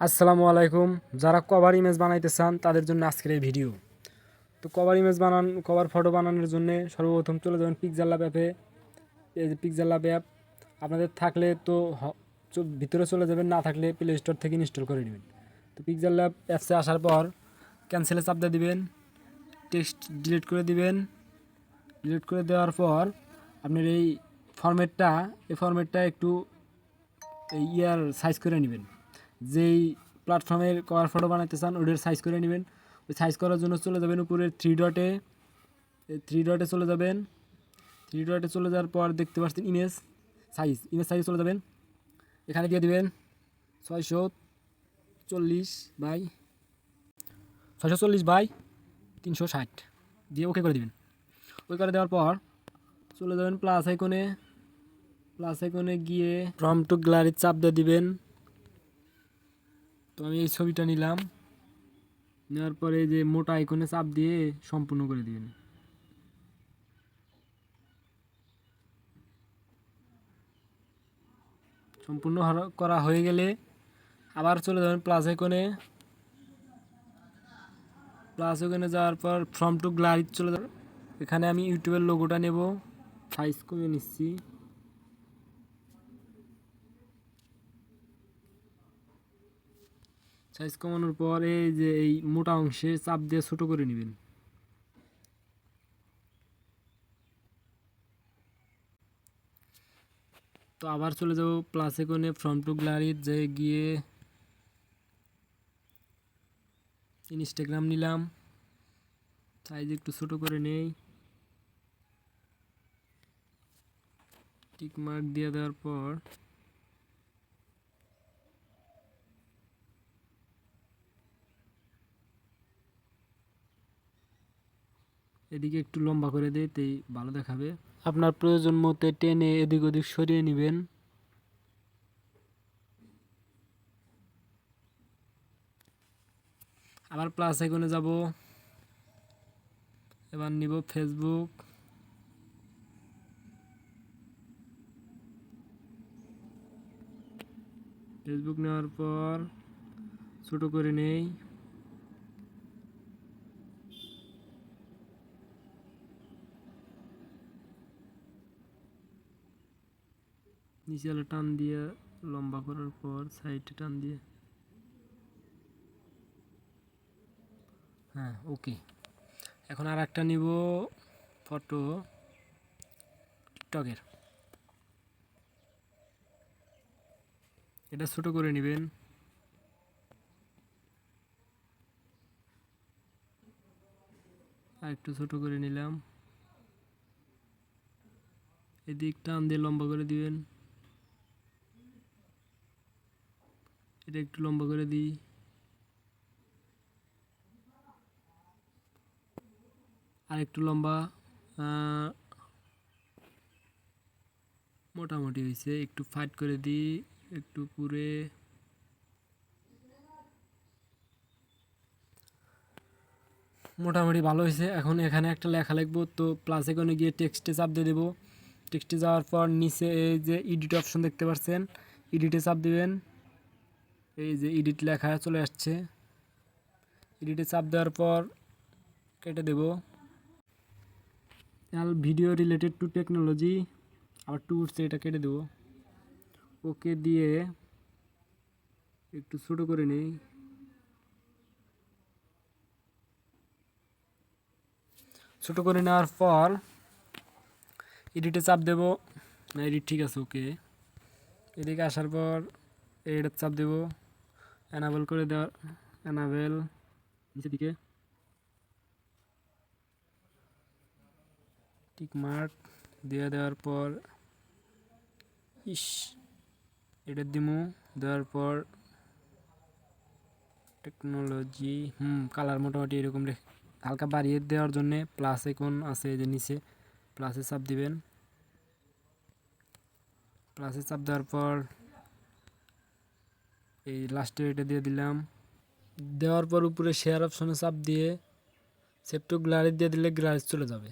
আসসালামু আলাইকুম। যারা কভার ইমেজ বানাইতে চান তাদের জন্য আজকের এই ভিডিও তো কভার ইমেজ বানান কভার ফটো বানানোর জন্য সর্বপ্রথম চলে যাবেন পিকজার ল্যাব অ্যাপে এই যে পিকজার ল্যাব অ্যাপ আপনাদের থাকলে তো ভিতরে চলে যাবেন, না থাকলে প্লে স্টোর থেকে ইনস্টল করে নেবেন। তো পিকজার ল্যাব অ্যাপসে আসার পর ক্যান্সেলে চাপ দিয়ে দিবেন টেক্সট ডিলিট করে দিবেন। ডিলিট করে দেওয়ার পর আপনার এই ফরম্যাটটা এই ফরম্যাটটা একটু ইয়ার সাইজ করে নেবেন। যেই প্ল্যাটফর্মের কভার ফটো বানাতে চান, ওটার সাইজ করে নেবেন। ওই সাইজ করার জন্য চলে যাবেন উপরের থ্রি ডটে থ্রি ডটে চলে যাবেন। থ্রি ডটে চলে যাওয়ার পর দেখতে পাচ্ছেন ইমেজ সাইজ ইমেজ সাইজে চলে যাবেন। এখানে দিয়ে দিবেন ছয়শো চল্লিশ বাই ছয়শো চল্লিশ বাই তিনশো ষাট। দিয়ে ওকে করে দিবেন। ওই করে দেওয়ার পর চলে যাবেন প্লাস আইকনে প্লাস আইকনে গিয়ে ফ্রম টু গ্যালারি চাপ দিয়ে দিবেন। তো আমি এই ছবিটা নিলাম। নেওয়ার পরে যে মোটা আইকনে চাপ দিয়ে সম্পূর্ণ করে দিবেন। সম্পূর্ণ করা হয়ে গেলে আবার চলে যাবেন প্লাস আইকনে। প্লাস আইকনে যাওয়ার পর ফ্রম টু গ্যালারি চলে যাবেন এখানে আমি ইউটিউবের লোগোটা নেব। সাইজ কমিয়ে নিচ্ছি। সাইজ কমানোর পর এই যে এই মোটা অংশে চাপ দিয়ে ছোট করে নেবেন। তো আবার চলে যাব প্লাসে কোনে ফ্রম টু গ্যালারির যে গিয়ে ইনস্টাগ্রাম নিলাম। সাইজ একটু ছোট করে নেই। টিক মার্ক দিয়ে দেওয়ার পর এদিকে একটু লম্বা করে দিই, তাই ভালো দেখাবে। আপনার প্রয়োজন মতে টেনে এদিক ওদিক সরিয়ে নেবেন। আবার প্লাস আইকনে যাব। এবার নিব ফেসবুক ফেসবুক নেওয়ার পর ছোট করে নেই। নিচে আলো টান দিয়ে, লম্বা করার পর সাইডে টান দিয়ে। হ্যাঁ ওকে এখন আর একটা নিব ফটো টিকটকের এটা ছোট করে নেবেন। আর একটু ছোট করে নিলাম। এদিক টান দিয়ে লম্বা করে দিবেন। এটা একটু লম্বা করে দিই। আর একটু লম্বা মোটামুটি হয়েছে। একটু ফাইট করে দিই, একটু পুরে। মোটামুটি ভালো হয়েছে। এখন এখানে একটা লেখা লিখব, তো প্লাস এখানে গিয়ে টেক্সটে চাপ দিয়ে দেবো। টেক্সটে যাওয়ার পর নিচে এই যে এডিট অপশন দেখতে পাচ্ছেন এডিটে চাপ দিবেন। এই যে এডিট লেখা চলে আসছে। এডিটে চাপ দেওয়ার পর কেটে দেব। ভিডিও রিলেটেড টু টেকনোলজি আবার টু উঠছে এটা কেটে দেবো। ওকে দিয়ে একটু ছোট করে নেই। ছোট করে নেওয়ার পর এডিটে চাপ দেব। না এডিট ঠিক আছে ওকে এদিকে আসার পর এডিটের চাপ দেব। অ্যানাবেল করে দেওয়ার অ্যানাবেল নিচের দিকে। টিক মার্ক দিয়ে দেওয়ার পর, ইস এটার দিমু। দেওয়ার পর টেকনোলজি হুম কালার মোটামুটি এরকম হালকা বাড়িয়ে দেওয়ার জন্যে প্লাস এখন আছে যে নিচে। প্লাসে চাপ দিবেন। প্লাসে চাপ দেওয়ার পর এই লাস্টে এটা দিয়ে দিলাম। দেওয়ার পর উপরে শেয়ার অপশনে চাপ দিয়ে সেপটু গ্লারি দিয়ে দিলে গ্যালারি চলে যাবে।